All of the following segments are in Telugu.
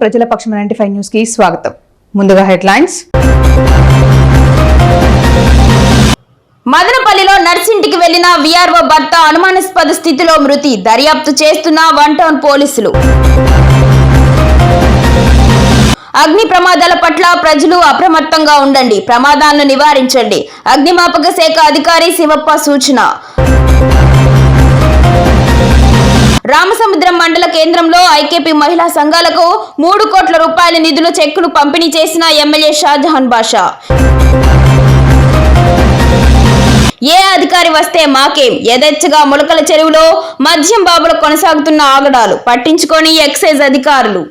ప్రజల పక్షం నైన్టీ ఫైవ్ న్యూస్కి స్వాగతం. ముందుగా హెడ్లైన్స్. మదనపల్లిలో నర్సింటికి వెళ్ళిన విఆర్ఓ భర్త అనుమానాస్పద స్థితిలో మృతి దర్యాప్తు చేస్తున్న వన్ టౌన్ పోలీసులు. అగ్ని ప్రమాదాల పట్ల ప్రజలు అప్రమత్తంగా ఉండండి ప్రమాదాలను నివారించండి. అగ్నిమాపక శాఖ అధికారి శివప్ప సూచన. రామసముద్రం మండల కేంద్రంలో ఐకేపీ మహిళా సంఘాలకు మూడు కోట్ల రూపాయల నిధుల చెక్కును పంపిణీ చేసిన ఎమ్మెల్యే షాజహాన్ బాషా. ఏ అధికారి వస్తే మాకేం? యథేచ్ఛగా ములకల చెరువులో మద్యం బాబులు కొనసాగుతున్న ఆగడాలు. పట్టించుకొని ఎక్సైజ్ అధికారులు.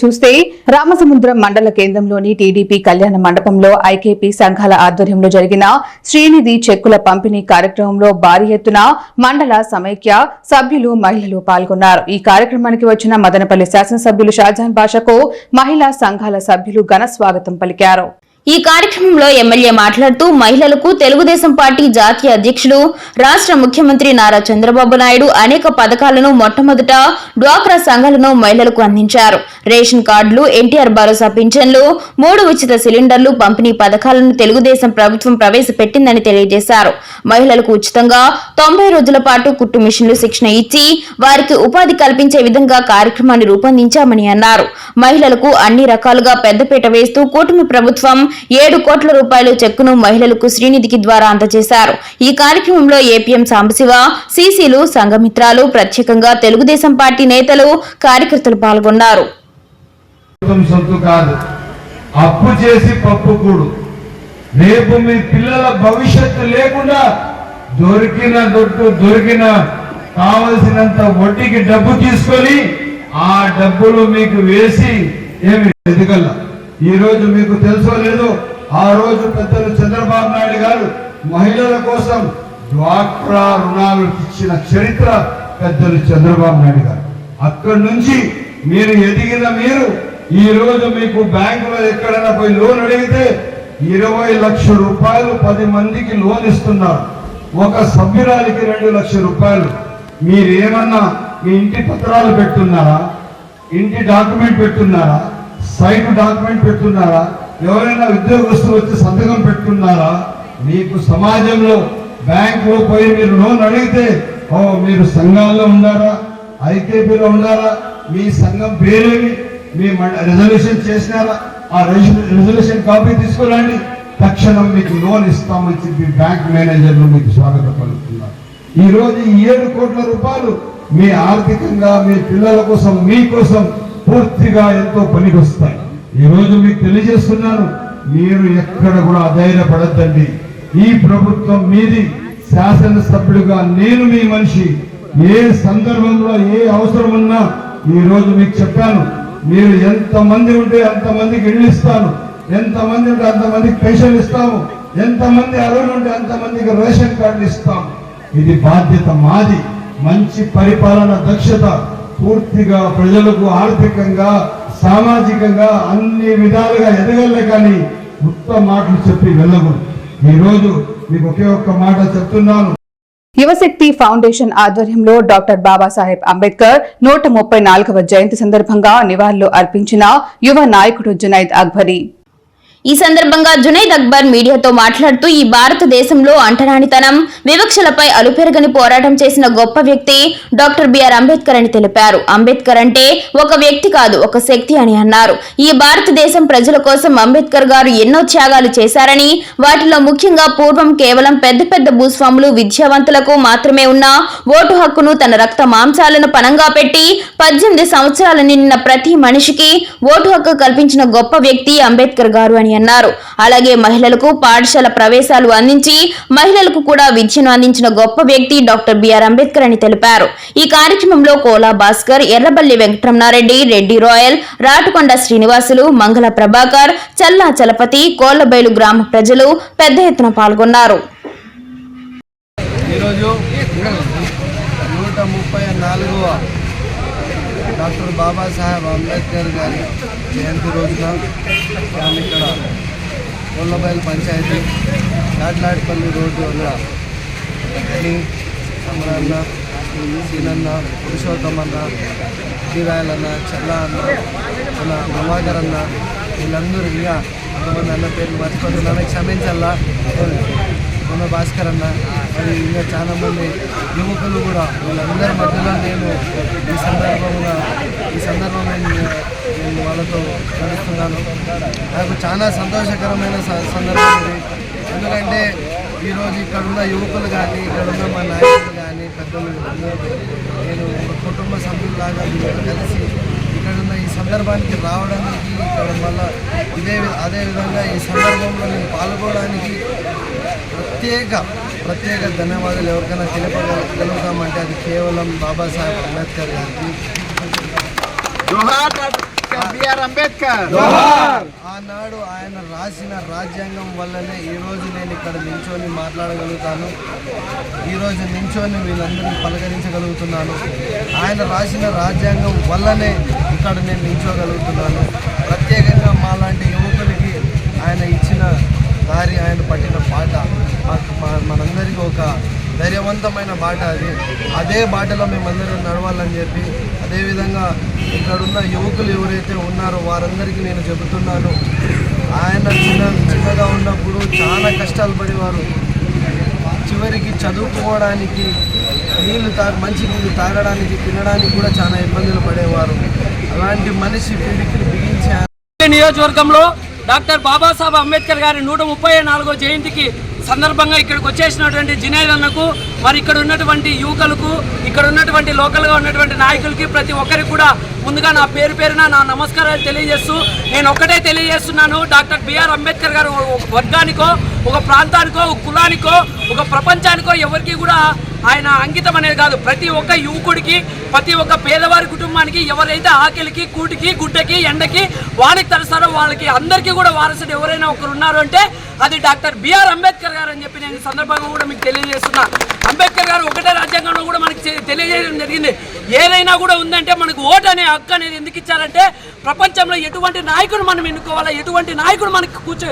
చూస్తే రామసముద్రం మండల కేంద్రంలోని టీడీపీ కళ్యాణ మండపంలో ఐకేపీ సంఘాల ఆధ్వర్యంలో జరిగిన శ్రీనిధి చెక్కుల పంపిణీ కార్యక్రమంలో భారీ ఎత్తున మండల సమైక్య సభ్యులు మహిళలు పాల్గొన్నారు. ఈ కార్యక్రమానికి వచ్చిన మదనపల్లి శాసనసభ్యులు షాజహాన్ భాషకు మహిళా సంఘాల సభ్యులు ఘన స్వాగతం పలికారు. ఈ కార్యక్రమంలో ఎమ్మెల్యే మాట్లాడుతూ మహిళలకు తెలుగుదేశం పార్టీ జాతీయ అధ్యక్షులు రాష్ట్ర ముఖ్యమంత్రి నారా చంద్రబాబు నాయుడు అనేక పథకాలను మొట్టమొదట డ్వాక్రా సంఘాలను మహిళలకు అందించారు. రేషన్ కార్డులు ఎన్టీఆర్ భరోసా పింఛన్లు మూడు ఉచిత సిలిండర్లు పంపిణీ పథకాలను తెలుగుదేశం ప్రభుత్వం ప్రవేశపెట్టిందని తెలియజేశారు. మహిళలకు ఉచితంగా తొంభై రోజుల పాటు కుట్టు మిషన్లు శిక్షణ ఇచ్చి వారికి ఉపాధి కల్పించే విధంగా కార్యక్రమాన్ని రూపొందించామని అన్నారు. మహిళలకు అన్ని రకాలుగా పెద్దపీట వేస్తూ కూటమి ప్రభుత్వం ఏడు కోట్ల రూపాయల చెక్కును మహిళలకు శ్రీనిధికి ద్వారా అందజేశారు. ఈ కార్యక్రమంలో ఏపీఎం సాంబశివ సీసీలు సంఘమిత్రాలు ప్రత్యేకంగా తెలుగుదేశం పార్టీ నేతలు కార్యకర్తలు పాల్గొన్నారు. అప్పు చేసి పప్పు కూడు. రేపు మీ పిల్లల భవిష్యత్తు లేకుండా దొరికిన దొట్టు దొరికిన కావలసినంత వడ్డీకి డబ్బు తీసుకొని ఆ డబ్బులు మీకు వేసి ఏమి ఎదగల ఈ రోజు మీకు తెలుసో లేదో ఆ రోజు పెద్దలు చంద్రబాబు నాయుడు గారు మహిళల కోసం డ్వాక్రా రుణాలు ఇచ్చిన చరిత్ర పెద్దలు చంద్రబాబు నాయుడు గారు. అక్కడి నుంచి మీరు ఎదిగిన మీరు ఈ రోజు మీకు బ్యాంకులో ఎక్కడైనా పోయి లోన్ అడిగితే ఇరవై లక్షల రూపాయలు పది మందికి లోన్ ఇస్తున్నారు. ఒక సభ్యురాలికి రెండు లక్షల రూపాయలు. మీరేమన్నా మీ ఇంటి పత్రాలు పెట్టున్నారా? ఇంటి డాక్యుమెంట్ పెట్టున్నారా? సైన్ డాక్యుమెంట్ పెట్టున్నారా ఎవరైనా ఉద్యోగస్తులు వచ్చి సంతకం పెట్టుకున్నారా? మీకు సమాజంలో బ్యాంకులో పోయి మీరు లోన్ అడిగితే ఓ మీరు సంఘాల్లో ఉన్నారా? ఐకేపీలో ఉన్నారా? మీ సంఘం పేరేమి? మీ రిజర్వేషన్ చేసినారా? ఆ రిజర్వేషన్ కాపీ తీసుకురండి. తక్షణం మీకు లోన్ ఇస్తామని చెప్పి బ్యాంక్ మేనేజర్లు మీకు స్వాగతం పలుకుతున్నారు ఈరోజు ఈ ఏడు కోట్ల రూపాయలు మీ ఆర్థికంగా మీ పిల్లల కోసం మీకోసం పూర్తిగా ఎంతో పనికొస్తాయి. ఈ రోజు మీకు తెలియజేస్తున్నాను మీరు ఎక్కడ కూడా అధైర్యపడద్దండి. ఈ ప్రభుత్వం మీది శాసనసభ్యుడిగా నేను మీ మనిషి. ఏ సందర్భంలో ఏ అవసరం ఉన్నా ఈ రోజు మీకు చెప్పాను. మీరు ఎంతమంది ఉంటే అంతమందికి ఇళ్ళు ఇస్తాను. ఎంతమంది ఉంటే అంతమందికి పెన్షన్ ఇస్తాము. ఎంతమంది అర్హులు ఉంటే అంతమందికి రేషన్ కార్డులు ఇస్తాము. ఇది బాధ్యత మాది. మంచి పరిపాలన దక్షత పూర్తిగా ప్రజలకు ఆర్థికంగా సామాజికంగా అన్ని విధాలుగా ఎదగలే కానీ ఉత్తమ మాటలు చెప్పి వెళ్ళకూడదు. ఈరోజు మీకు ఒకే ఒక్క మాట చెప్తున్నాను. యువశక్తి ఫౌండేషన్ ఆధ్వర్యంలో డాక్టర్ బాబాసాహెబ్ అంబేద్కర్ నూట ముప్పై నాలుగవ జయంతి సందర్భంగా నివాళులు అర్పించిన యువ నాయకుడు జునైద్ అక్బరీ. ఈ సందర్భంగా జునైద్ అక్బర్ మీడియాతో మాట్లాడుతూ ఈ భారతదేశంలో అంటరానితనం వివక్షలపై అలుపెరగని పోరాటం చేసిన గొప్ప వ్యక్తి డాక్టర్ బిఆర్ అంబేద్కర్ అని తెలిపారు. అంబేద్కర్ అంటే ఒక వ్యక్తి కాదు ఒక శక్తి అని అన్నారు. ఈ భారతదేశం ప్రజల కోసం అంబేద్కర్ గారు ఎన్నో త్యాగాలు చేశారని వాటిలో ముఖ్యంగా పూర్వం కేవలం పెద్ద పెద్ద భూస్వాములు విద్యావంతులకు మాత్రమే ఉన్న ఓటు హక్కును తన రక్త మాంసాలను పనంగా పెట్టి పద్దెనిమిది సంవత్సరాలు నిండిన ప్రతి మనిషికి ఓటు హక్కు కల్పించిన గొప్ప వ్యక్తి అంబేద్కర్ గారు అని అన్నారు. అలాగే మహిళలకు పాఠశాల ప్రవేశాలు అందించి మహిళలకు కూడా విద్యను అందించిన గొప్ప వ్యక్తి డాక్టర్ బిఆర్ అంబేద్కర్ అని తెలిపారు. ఈ కార్యక్రమంలో కోలా భాస్కర్ ఎర్రబల్లి వెంకటరమణారెడ్డి రెడ్డి రాయల్ రాటుకొండ శ్రీనివాసులు మంగళ ప్రభాకర్ చల్లా చలపతి కోళ్ళబైలు గ్రామ ప్రజలు పెద్ద ఎత్తున పాల్గొన్నారు. ఈరోజు నూట ముప్పై నాలుగవ డాక్టర్ బాబాసాహెబ్ అంబేద్కర్ గారి జయంతి రోజున మనం ఇక్కడ కొల్లబైల్ పంచాయతీ కాట్లాడిపల్లి రోడ్డు వల్ల సమరన్న సీనన్న పురుషోత్తమన్న శ్రీరాయలన్న అన్న చల్ల అన్న మన ప్రభాకర్ అన్న వీళ్ళందరూ ఇంకా కొంతమంది అన్న పేర్లు మర్చిపోతున్నాను క్షమించల్లా. మన భాస్కర్ అన్న మరి ఇంకా చాలా మంది యువకులు కూడా వాళ్ళందరి మధ్యలో నేను ఈ సందర్భంగా ఈ సందర్భంగా నేను వాళ్ళతో నడుస్తున్నాను నాకు చాలా సంతోషకరమైన స- సందర్భం ఇది. ఎందుకంటే ఈరోజు ఇక్కడ ఉన్న యువకులు కానీ ఇక్కడ ఉన్న మా నాయకులు కానీ పెద్దలు నేను కుటుంబ సభ్యులాగా వీళ్ళతో కలిసి ఇక్కడ ఉన్న ఈ సందర్భానికి రావడానికి ఇక్కడ వల్ల ఇదే అదేవిధంగా అదే విధంగా ఈ సందర్భంలో నేను పాల్గొనడానికి ప్రత్యేక ప్రత్యేక ధన్యవాదాలు ఎవరికైనా తెలుపగలుగుతామంటే అది కేవలం బాబాసాహెబ్ అంబేద్కర్ గారికి. బిఆర్ అంబేద్కర్. ఆనాడు ఆయన రాసిన రాజ్యాంగం వల్లనే ఈరోజు నేను ఇక్కడ నించొని మాట్లాడగలుగుతాను. ఈరోజు నించొని వీళ్ళందరినీ పలకరించగలుగుతున్నాను. ఆయన రాసిన రాజ్యాంగం వల్లనే ఇక్కడ నేను నించోగలుగుతున్నాను. ప్రత్యేకంగా మాలాంటి యువకులకి ఆయన ఇచ్చిన దారి ఆయన పట్టిన పాట. మా- మనందరికీ ఒక ధైర్యవంతమైన బాట అది. అదే బాటలో మేమందరం నడవాలని చెప్పి అదేవిధంగా ఇక్కడున్న యువకులు ఎవరైతే ఉన్నారో వారందరికీ నేను చెబుతున్నాను. ఆయన చిన్న చిన్నగా ఉన్నప్పుడు చాలా కష్టాలు పడేవారు. చివరికి చదువుకోవడానికి నీళ్ళు తా మంచి నీళ్ళు తాగడానికి తినడానికి కూడా చాలా ఇబ్బందులు పడేవారు. అలాంటి మనిషి పిడికిలు బిగించి నియోజకవర్గంలో డాక్టర్ బాబాసాహెబ్ అంబేద్కర్ గారి నూట ముప్పై నాలుగో జయంతికి సందర్భంగా ఇక్కడికి వచ్చేసినటువంటి జినేద్ అన్నకు మరి ఇక్కడ ఉన్నటువంటి యువకులకు ఇక్కడ ఉన్నటువంటి లోకల్గా ఉన్నటువంటి నాయకులకి ప్రతి ఒక్కరికి కూడా ముందుగా నా పేరు పేరున నా నమస్కారాలు తెలియజేస్తూ నేను ఒక్కటే తెలియజేస్తున్నాను డాక్టర్ బిఆర్ అంబేద్కర్ గారు వర్గానికో ఒక ప్రాంతానికో ఒక కులానికో ఒక ప్రపంచానికో ఎవరికి కూడా ఆయన అంకితం అనేది కాదు. ప్రతి ఒక్క యువకుడికి ప్రతి ఒక్క పేదవారి కుటుంబానికి ఎవరైతే ఆకలికి కూటికి గుడ్డకి ఎండకి వానికి తరస్తారో వాళ్ళకి అందరికీ కూడా వారసుడు ఎవరైనా ఒకరు ఉన్నారు అంటే అది డాక్టర్ బిఆర్ అంబేద్కర్ గారు అని చెప్పి నేను ఈ సందర్భంగా కూడా మీకు తెలియజేస్తున్నా. అంబేద్కర్ గారు ఒకటే రాజ్యాంగంలో కూడా మనకి తెలియజేయడం జరిగింది. ఏదైనా కూడా ఉందంటే మనకు ఓటు అనే హక్కు అనేది ఎందుకు ఇచ్చారంటే ప్రపంచంలో ఎటువంటి నాయకుడు మనం ఎన్నుకోవాలా? ఎటువంటి నాయకుడు మనకి కూర్చో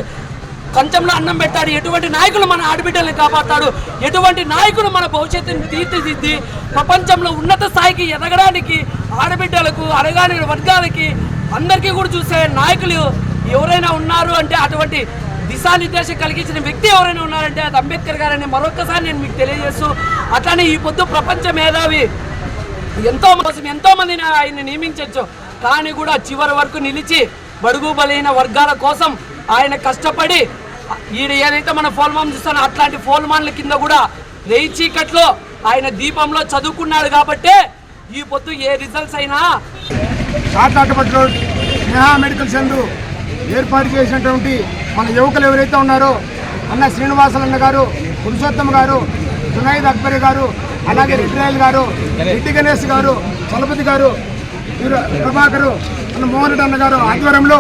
కంచంలో అన్నం పెడతాడు. ఎటువంటి నాయకులు మన ఆడబిడ్డల్ని కాపాడతాడు? ఎటువంటి నాయకులు మన భవిష్యత్తుని తీర్చిదిద్ది? ప్రపంచంలో ఉన్నత స్థాయికి ఎదగడానికి ఆడబిడ్డలకు అడగాని వర్గాలకి అందరికీ కూడా చూసే నాయకులు ఎవరైనా ఉన్నారు అంటే అటువంటి దిశానిర్దేశం కలిగించిన వ్యక్తి ఎవరైనా ఉన్నారంటే అది అంబేద్కర్ గారని మరొకసారి నేను మీకు తెలియజేస్తూ అట్లానే ఈ పొద్దు ప్రపంచ మేధావి ఎంతో కోసం ఎంతో మందిని ఆయన్ని నియమించవచ్చు కానీ కూడా చివరి వరకు నిలిచి బడుగు బలైన వర్గాల కోసం ఆయన కష్టపడి ఈడ ఏదైతే మన ఫోల్మాన్ చూస్తానో అట్లాంటి ఫోల్మాన్ల కింద కూడా రేయి చీకట్లో ఆయన దీపంలో చదువుకున్నాడు కాబట్టే ఈ పొద్దు ఏ రిజల్ట్స్ అయినా కాటాటపట్ రోడ్ స్నేహ మెడికల్ సెంటర్ ఏర్పాటు చేసినటువంటి మన యువకులు ఎవరైతే ఉన్నారో అన్న శ్రీనివాసలన్న గారు పురుషోత్తమ్ గారు జునైద్ అక్బరి గారు అలాగే రెడ్డిరాయల్ గారు రెడ్డి గణేష్ గారు చలపతి గారు వీరు ప్రభాకరు మన మోహన్ రెడ్డి అన్న గారు ఆధ్వర్యంలో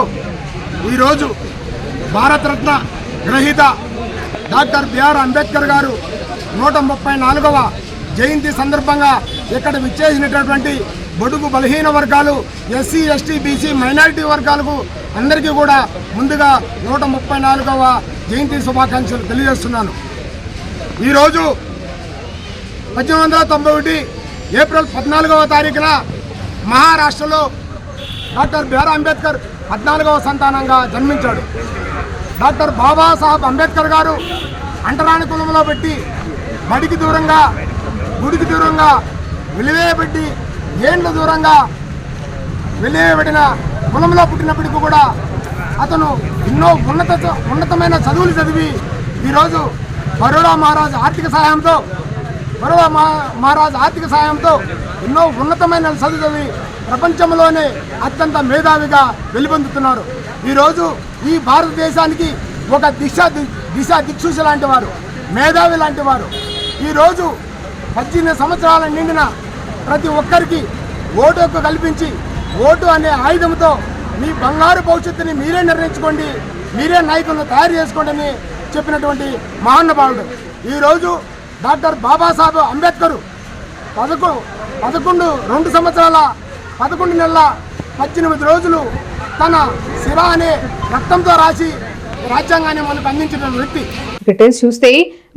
ఈరోజు భారతరత్న గ్రహీత డాక్టర్ బిఆర్ అంబేద్కర్ గారు నూట ముప్పై నాలుగవ జయంతి సందర్భంగా ఇక్కడ విచ్చేసినటువంటి బడుగు బలహీన వర్గాలు ఎస్సీ ఎస్టీ బీసీ మైనారిటీ వర్గాలకు అందరికీ కూడా ముందుగా నూట ముప్పై నాలుగవ జయంతి శుభాకాంక్షలు తెలియజేస్తున్నాను. ఈరోజు పద్దెనిమిది వందల తొంభై ఒకటి ఏప్రిల్ పద్నాలుగవ తారీఖున మహారాష్ట్రలో డాక్టర్ బిఆర్ అంబేద్కర్ పద్నాలుగవ సంతానంగా జన్మించాడు. డాక్టర్ బాబాసాహెబ్ అంబేద్కర్ గారు అంటరాని కులంలో పెట్టి మడికి దూరంగా గుడికి దూరంగా వెలివేయబెట్టి ఏండ్ల దూరంగా వెలివేయబడిన కులంలో పుట్టినప్పటికీ కూడా అతను ఎన్నో ఉన్నత ఉన్నతమైన చదువులు చదివి ఈరోజు బరోడా మహారాజ్ ఆర్థిక సహాయంతో బరోడా మహా- మహారాజ్ ఆర్థిక సహాయంతో ఎన్నో ఉన్నతమైన చదువు చదివి ప్రపంచంలోనే అత్యంత మేధావిగా వెలుగొందుతున్నారు ఈరోజు ఈ భారతదేశానికి ఒక దిశ ది- దిశ దిక్సూచ లాంటి వారు మేధావి లాంటి వారు. ఈరోజు పద్దెనిమిది సంవత్సరాల నిండిన ప్రతి ఒక్కరికి ఓటు హక్కు కల్పించి ఓటు అనే ఆయుధంతో మీ బంగారు భవిష్యత్తుని మీరే నిర్ణయించుకోండి మీరే నాయకులను తయారు చేసుకోండి అని చెప్పినటువంటి మహానుభావుడు. ఈరోజు డాక్టర్ బాబాసాహెబ్ అంబేద్కర్ పదకొ పదకొండు రెండు సంవత్సరాల పదకొండు నెలల పద్దెనిమిది రోజులు తన శిర అనే రక్తంతో రాసి రాజ్యాంగాన్ని మనకు అందించిన వ్యక్తి. డీటెయిల్స్ చూస్తే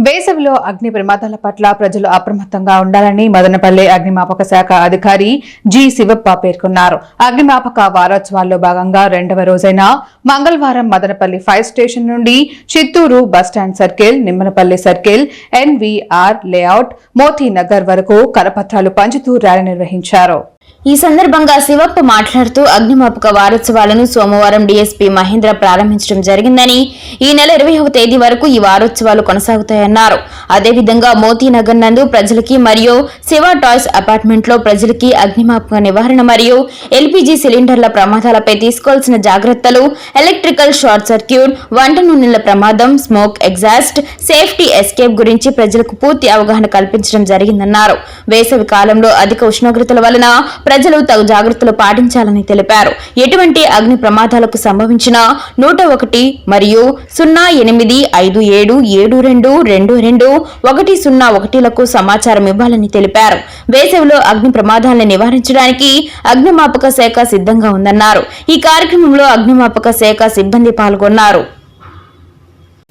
వేసవిలో అగ్ని ప్రమాదాల పట్ల ప్రజలు అప్రమత్తంగా ఉండాలని మదనపల్లె అగ్నిమాపక శాఖ అధికారి జి శివప్ప పేర్కొన్నారు. అగ్నిమాపక వారోత్సవాల్లో భాగంగా రెండవ రోజైన మంగళవారం మదనపల్లి ఫైర్ స్టేషన్ నుండి Chittoor bus stand circle Nimmanapalli circle NVR layout Motinagar వరకు కరపత్రాలు పంచుతూ ర్యాలీ నిర్వహించారు. ఈ సందర్భంగా శివప్ప మాట్లాడుతూ అగ్నిమాపక వారోత్సవాలను సోమవారం డీఎస్పీ మహేంద్ర ప్రారంభించడం జరిగిందని ఈ నెల ఇరవైవ తేదీ వరకు ఈ వారోత్సవాలు కొనసాగుతాయన్నారు. అదేవిధంగా మోతీనగర్ నందు ప్రజలకి మరియు శివ టాయ్స్ అపార్ట్మెంట్లో ప్రజలకి అగ్నిమాపక నివారణ మరియు ఎల్పీజీ సిలిండర్ల ప్రమాదాలపై తీసుకోవాల్సిన జాగ్రత్తలు ఎలక్ట్రికల్ షార్ట్ సర్క్యూట్ వంట నూనెల ప్రమాదం స్మోక్ ఎగ్జాస్ట్ సేఫ్టీ ఎస్కేప్ గురించి ప్రజలకు పూర్తి అవగాహన కల్పించడం జరిగిందన్నారు. వేసవి కాలంలో అధిక ఉష్ణోగ్రతల వలన ప్రజలు తగు జాగ్రత్తలు పాటించాలని తెలిపారు. ఎటువంటి అగ్ని ప్రమాదాలకు సంభవించినా నూట ఒకటి మరియు సున్నా ఎనిమిది ఐదు ఏడు ఏడు రెండు రెండు రెండు ఒకటి సున్నా ఒకటిలకు సమాచారం ఇవ్వాలని తెలిపారు. వేసవిలో అగ్ని ప్రమాదాలను నివారించడానికి అగ్నిమాపక శాఖ సిద్ధంగా ఉందన్నారు. ఈ కార్యక్రమంలో అగ్నిమాపక శాఖ సిబ్బంది పాల్గొన్నారు.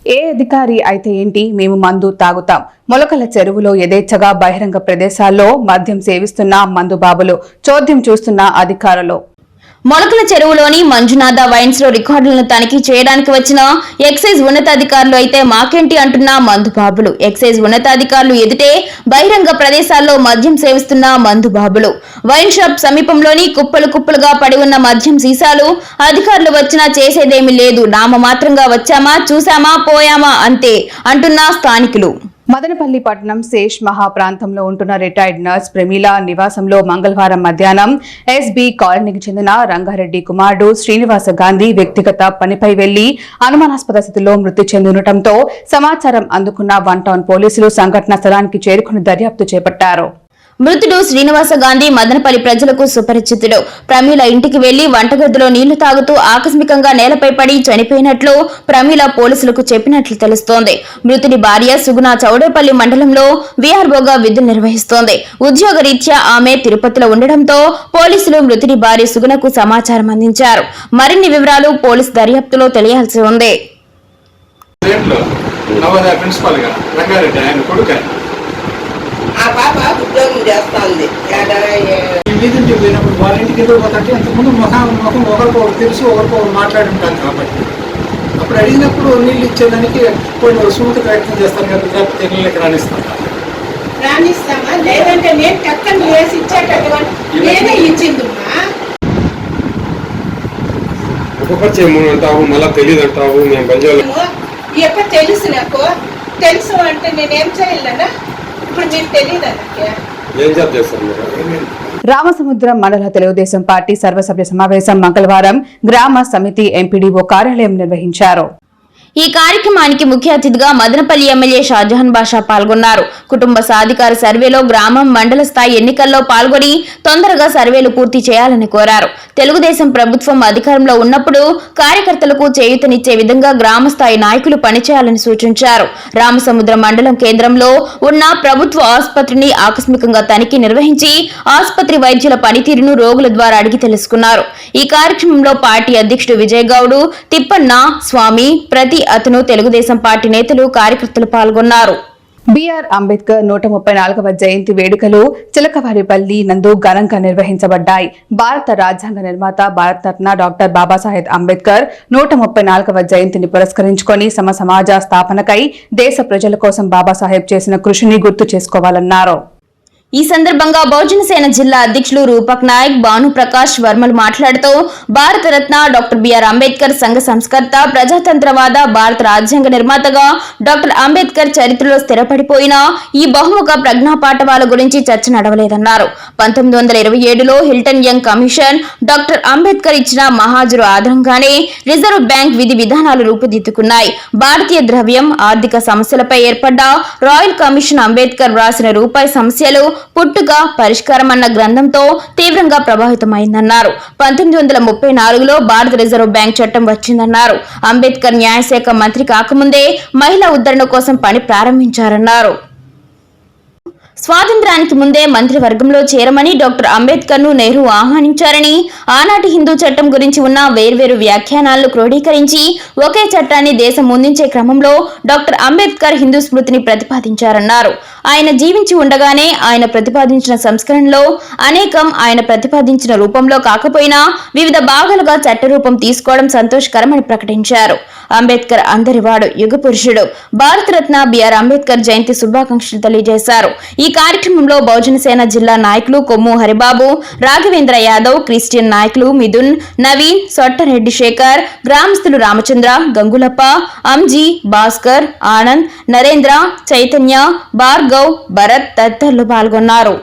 ఏ అధికారి అయితే ఏంటి మేము మందు తాగుతాం. మొలకల చెరువులో యథేచ్ఛగా బహిరంగ ప్రదేశాల్లో మద్యం సేవిస్తున్న మందు బాబులు చోద్యం చూస్తున్న అధికారులు. మొలకల చెరువులోని మంజునాథ వైన్స్లో రికార్డులను తనిఖీ చేయడానికి వచ్చిన ఎక్సైజ్ ఉన్నతాధికారులు అయితే మాకేంటి అంటున్న మందుబాబులు. ఎక్సైజ్ ఉన్నతాధికారులు ఎదుటే బహిరంగ ప్రదేశాల్లో మద్యం సేవిస్తున్న మందుబాబులు. వైన్ షాప్ సమీపంలోని కుప్పలు కుప్పలుగా పడి ఉన్న మద్యం సీసాలు అధికారులు వచ్చినా చేసేదేమీ లేదు. నామమాత్రంగా వచ్చామా చూసామా పోయామా అంతే అంటున్న స్థానికులు. మదనపల్లి పట్టణం శేష్ మహా ప్రాంతంలో ఉంటున్న రిటైర్డ్ నర్స్ ప్రమీల నివాసంలో మంగళవారం మధ్యాహ్నం ఎస్బీ కాలనీకి చెందిన రంగారెడ్డి కుమారుడు శ్రీనివాస గాంధీ వ్యక్తిగత పనిపై వెళ్ళి అనుమానాస్పద స్థితిలో మృతి చెందుండటంతో సమాచారం అందుకున్న వన్ టౌన్ పోలీసులు సంఘటన స్థలానికి చేరుకుని దర్యాప్తు చేపట్టారు. మృతుడు శ్రీనివాస గాంధీ మదనపల్లి ప్రజలకు సుపరిచితుడు. ప్రమీల ఇంటికి వెళ్ళి వంటగదిలో నీళ్ళు తాగుతూ ఆకస్మికంగా నేలపై పడి చనిపోయినట్లు ప్రమీల పోలీసులకు చెప్పినట్లు తెలుస్తోంది. మృతుడి భార్య సుగుణ చౌడేపల్లి మండలంలో వీఆర్ఓగా విధులు నిర్వహిస్తోంది. ఉద్యోగ రీత్యా ఆమె తిరుపతిలో ఉండడంతో పోలీసులు మృతుడి భార్య సుగుణకు సమాచారం అందించారు. మరిన్ని వివరాలు పోలీసు దర్యాప్తులో తెలియాల్సి ఉంది. ప్రిన్సిపాల్ గారు రంగారెడ్డి ఆయన కొడుకు ఆయన. ఆ పాప ఉద్యోగం చేస్తుంది. వీధింటికి పోయినప్పుడు వాళ్ళ ఇంటికి పోతుంటే అంతకుముందు ముఖం ముఖం ఒకరికొకరు తెలుసు ఒకరికొకరు మాట్లాడి కాబట్టి. అప్పుడు అడిగినప్పుడు నీళ్ళు ఇచ్చేదానికి కొన్ని సుమత ప్రయత్నం కదా లేకపోతే నీళ్ళకి రాణిస్తారు రాణిస్తామా? లేదంటే నేను టక్కని వేసి ఇచ్చేటటువంటి నేనే ఇచ్చిందమ్మా. ఒక పరిచయం అంటావు మళ్ళీ తెలియదు అంటావు మేము బంజాలు ఏమో, ఈ యొక్క తెలుసు నాకు. తెలుసు అంటే నేనేం చేయలేనా? ఇప్పుడు మీకు తెలియదు నాకు? ఏం జాబ్ చేస్తారు మీరు? రామసముద్రం మండల తెలుగుదేశం పార్టీ సర్వసభ్య సమావేశం మంగళవారం గ్రామ సమితి ఎంపీడీఓ కార్యాలయం నిర్వహించారు. ఈ కార్యక్రమానికి ముఖ్య అతిథిగా మదనపల్లి ఎమ్మెల్యే షాజహాన్ బాషా పాల్గొన్నారు. కుటుంబ సాధికార సర్వేలో గ్రామం మండల స్థాయి ఎన్నికల్లో పాల్గొని తొందరగా సర్వేలు పూర్తి చేయాలని కోరారు. తెలుగుదేశం ప్రభుత్వం అధికారంలో ఉన్నప్పుడు కార్యకర్తలకు చేయూతనిచ్చే విధంగా గ్రామ స్థాయి నాయకులు పనిచేయాలని సూచించారు. రామసముద్ర మండలం కేంద్రంలో ఉన్న ప్రభుత్వ ఆసుపత్రిని ఆకస్మికంగా తనిఖీ నిర్వహించి ఆసుపత్రి వైద్యుల పనితీరును రోగుల ద్వారా అడిగి తెలుసుకున్నారు. ఈ కార్యక్రమంలో పార్టీ అధ్యక్షుడు విజయగౌడు తిప్పన్న స్వామి ప్రతి అతను తెలుగుదేశం పార్టీ నేతలు కార్యకర్తలు పాల్గొన్నారు. బిఆర్ అంబేద్కర్ నూట ముప్పై నాలుగవ జయంతి వేడుకలు చిలకవారిపల్లి నందు ఘనంగా నిర్వహించబడ్డాయి. భారత రాజ్యాంగ నిర్మాత భారతరత్న డాక్టర్ బాబాసాహెబ్ అంబేద్కర్ నూట ముప్పై నాలుగవ జయంతిని పురస్కరించుకొని సమ సమాజ స్థాపనకై దేశ ప్రజల కోసం బాబాసాహెబ్ చేసిన కృషిని గుర్తు చేసుకోవాలన్నారు. ఈ సందర్భంగా బహుజన సేన జిల్లా అధ్యక్షులు రూపక్ నాయక్ భానుప్రకాష్ వర్మలు మాట్లాడుతూ భారతరత్న డాక్టర్ బిఆర్ అంబేద్కర్ సంఘ సంస్కర్త ప్రజాతంత్రవాద భారత రాజ్యాంగ నిర్మాతగా డాక్టర్ అంబేద్కర్ చరిత్రలో స్థిరపడిపోయిన ఈ బహుముఖ ప్రజ్ఞా పాఠవాల గురించి చర్చ నడవలేదన్నారు. పంతొమ్మిది వందల ఇరవై ఏడులో Hilton Young commission doctor Ambedkar ఇచ్చిన మహాజరు ఆధారంగానే రిజర్వ్ బ్యాంక్ విధి విధానాలు రూపుదిద్దుకున్నాయి. భారతీయ ద్రవ్యం ఆర్థిక సమస్యలపై ఏర్పడ్డ రాయల్ కమిషన్ అంబేద్కర్ వ్రాసిన రూపాయి సమస్యలు పుట్టుక పరిష్కారం అన్న గ్రంథంతో తీవ్రంగా ప్రభావితమైందన్నారు. పంతొమ్మిది వందల ముప్పై నాలుగులో భారత రిజర్వ్ బ్యాంక్ చట్టం వచ్చిందన్నారు. అంబేద్కర్ న్యాయశాఖ మంత్రి కాకముందే మహిళా ఉద్ధరణ కోసం పని ప్రారంభించారన్నారు. స్వాతంత్రానికి ముందే మంత్రివర్గంలో చేరమని డాక్టర్ అంబేద్కర్ను నెహ్రూ ఆహ్వానించారని ఆనాటి హిందూ చట్టం గురించి ఉన్న వేర్వేరు వ్యాఖ్యానాలను క్రోడీకరించి ఒకే చట్టాన్ని దేశం ముందించే క్రమంలో డాక్టర్ అంబేద్కర్ హిందూ స్మృతిని ప్రతిపాదించారన్నారు. ఆయన జీవించి ఉండగానే ఆయన ప్రతిపాదించిన సంస్కరణలో అనేకం ఆయన ప్రతిపాదించిన రూపంలో కాకపోయినా వివిధ భాగాలుగా చట్టరూపం తీసుకోవడం సంతోషకరమని ప్రకటించారు. అంబేద్కర్ అందరివాడు యుగ పురుషుడు భారతరత్న బిఆర్ అంబేద్కర్ జయంతి శుభాకాంక్షలు తెలియజేశారు. ఈ కార్యక్రమంలో బహుజన సేన జిల్లా నాయకులు కొమ్ము హరిబాబు రాఘవేంద్ర యాదవ్ క్రిస్టియన్ నాయకులు మిథున్ నవీన్ సొట్టరెడ్డి శేఖర్ గ్రామస్తులు రామచంద్ర గంగులప్ప అంజీ భాస్కర్ ఆనంద్ నరేంద్ర చైతన్య భార్గవ్ భరత్ తదితరులు పాల్గొన్నారు.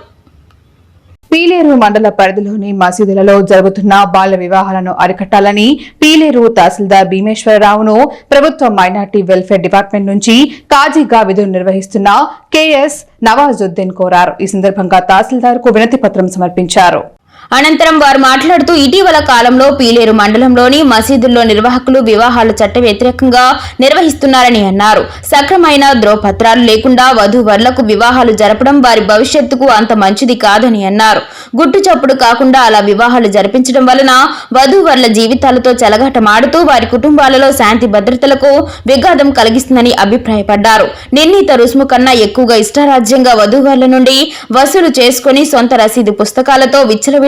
పీలేరు మండల పరిధిలోని మసీదులలో జరుగుతున్న బాల్య వివాహాలను అరికట్టాలని పీలేరు తహసీల్దార్ భీమేశ్వరరావును ప్రభుత్వ మైనార్టీ వెల్ఫేర్ డిపార్ట్మెంట్ నుంచి కాజీగా విధులు నిర్వహిస్తున్న కేఎస్ నవాజుద్దీన్ కోరారు. ఈ సందర్భంగా తహసీల్దార్కు వినతి పత్రం సమర్పించారు. అనంతరం వారు మాట్లాడుతూ ఇటీవల కాలంలో పీలేరు మండలంలోని మసీదుల్లో నిర్వాహకులు వివాహాలు చట్ట వ్యతిరేకంగా నిర్వహిస్తున్నారని అన్నారు. సక్రమైన ధ్రువపత్రాలు లేకుండా వధూవరులకు వివాహాలు జరపడం వారి భవిష్యత్తుకు అంత మంచిది కాదని అన్నారు. గుట్టు చప్పుడు కాకుండా అలా వివాహాలు జరిపించడం వలన వధూవరుల జీవితాలతో చెలగాటమాడుతూ వారి కుటుంబాలలో శాంతి భద్రతలకు విఘాతం కలిగిస్తుందని అభిప్రాయపడ్డారు. నిర్ణీత రుసుము కన్నా ఎక్కువగా ఇష్టారాజ్యంగా వధూవరుల నుండి వసూలు చేసుకుని సొంత రసీదు పుస్తకాలతో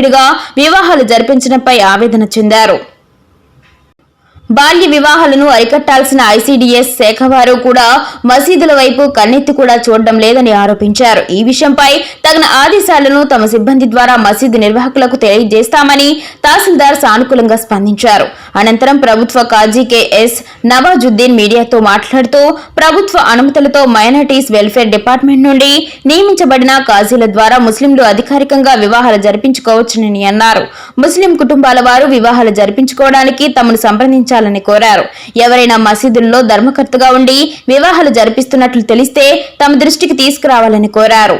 విచ్చలవిడిగా వివాహాలు జరిపించడంపై ఆవేదన చెందారు. బాల్య వివాహాలను అరికట్టాల్సిన ఐసీడీఎస్ శాఖ వారు కూడా మసీదుల వైపు కన్నెత్తి కూడా చూడడం లేదని ఆరోపించారు. ఈ విషయంపై తగిన ఆదేశాలను తమ సిబ్బంది ద్వారా మసీదు నిర్వాహకులకు తెలియజేస్తామని తహసీల్దార్ సానుకూలంగా స్పందించారు. అనంతరం ప్రభుత్వ కాజీ కెఎస్ నవాజుద్దీన్ మీడియాతో మాట్లాడుతూ ప్రభుత్వ అనుమతులతో మైనార్టీస్ వెల్ఫేర్ డిపార్ట్మెంట్ నుండి నియమించబడిన కాజీల ద్వారా ముస్లింలు అధికారికంగా వివాహాలు జరిపించుకోవచ్చునని అన్నారు. ముస్లిం కుటుంబాల వారు వివాహాలు జరిపించుకోవడానికి తమను సంప్రదించారు పాటించాలని కోరారు. ఎవరైనా మసీదుల్లో ధర్మకర్తగా ఉండి వివాహాలు జరిపిస్తున్నట్లు తెలిస్తే తమ దృష్టికి తీసుకురావాలని కోరారు.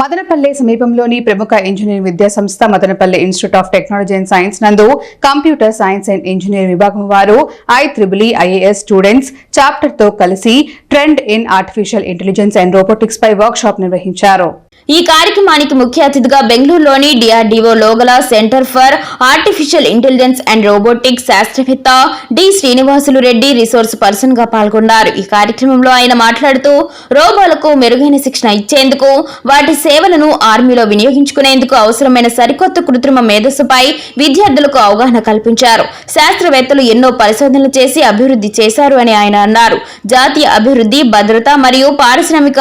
మదనపల్లె సమీపంలోని ప్రముఖ ఇంజనీరింగ్ విద్యా సంస్థ Madanapalle institute of technology and science నందు కంప్యూటర్ సైన్స్ అండ్ ఇంజనీరింగ్ విభాగం వారు ఐ త్రిబుల్ ఐఏఎస్ స్టూడెంట్స్ చాప్టర్తో కలిసి trend in artificial intelligence and robotics pi workshop నిర్వహించారు. ఈ కార్యక్రమానికి ముఖ్య అతిథిగా బెంగళూరులోని DRDO లోగల centre for artificial intelligence and robotics శాస్త్రవేత్త డి శ్రీనివాసులు రెడ్డి రిసోర్స్ పర్సన్గా పాల్గొన్నారు. ఈ కార్యక్రమంలో ఆయన మాట్లాడుతూ రోబోలకు మెరుగైన శిక్షణ ఇచ్చేందుకు వాటి సేవలను ఆర్మీలో వినియోగించుకునేందుకు అవసరమైన సరికొత్త కృత్రిమ మేధస్సుపై విద్యార్థులకు అవగాహన కల్పించారు. శాస్త్రవేత్తలు ఎన్నో పరిశోధనలు చేసి అభివృద్ధి చేశారు అని ఆయన అన్నారు. జాతీయ అభివృద్ధి భద్రత మరియు పారిశ్రామిక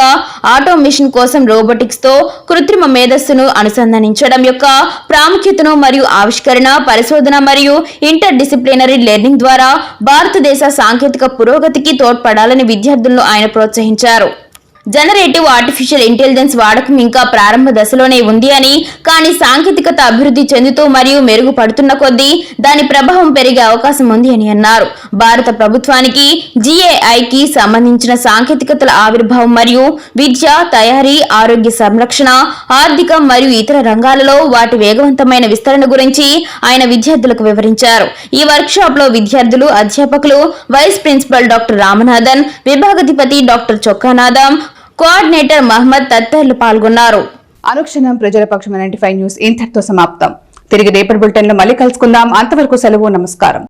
ఆటోమేషన్ కోసం రోబోటిక్స్తో కృత్రిమ మేధస్సును అనుసంధానించడం యొక్క ప్రాముఖ్యతను మరియు ఆవిష్కరణ పరిశోధన మరియు ఇంటర్ డిసిప్లినరీ లెర్నింగ్ ద్వారా భారతదేశ సాంకేతిక పురోగతికి తోడ్పడాలని విద్యార్థులను ఆయన ప్రోత్సహించారు. జనరేటివ్ ఆర్టిఫిషియల్ ఇంటెలిజెన్స్ వాడకం ఇంకా ప్రారంభ దశలోనే ఉంది అని కానీ సాంకేతికత అభివృద్ధి చెందుతూ మరియు మెరుగుపడుతున్న కొద్దీ దాని ప్రభావం పెరిగే అవకాశం ఉంది అని అన్నారు. భారత ప్రభుత్వానికి జిఏఐకి సంబంధించిన సాంకేతికతల ఆవిర్భావం మరియు విద్య తయారీ ఆరోగ్య సంరక్షణ ఆర్థిక మరియు ఇతర రంగాలలో వాటి వేగవంతమైన విస్తరణ గురించి ఆయన విద్యార్థులకు వివరించారు. ఈ వర్క్షాప్లో విద్యార్థులు అధ్యాపకులు వైస్ ప్రిన్సిపల్ డాక్టర్ రామనాథన్ విభాగాధిపతి డాక్టర్ చొక్కానాథం కోఆర్డినేటర్ మహమ్మద్ తదితరులు పాల్గొన్నారు. అనుక్షణం ప్రజల పక్షం నైన్టీ ఫైవ్ న్యూస్ ఇంతటితో సమాప్తం. తిరిగి రేపటి బులెటిన్లో మళ్ళీ కలుసుకుందాం. అంతవరకు సెలవు నమస్కారం.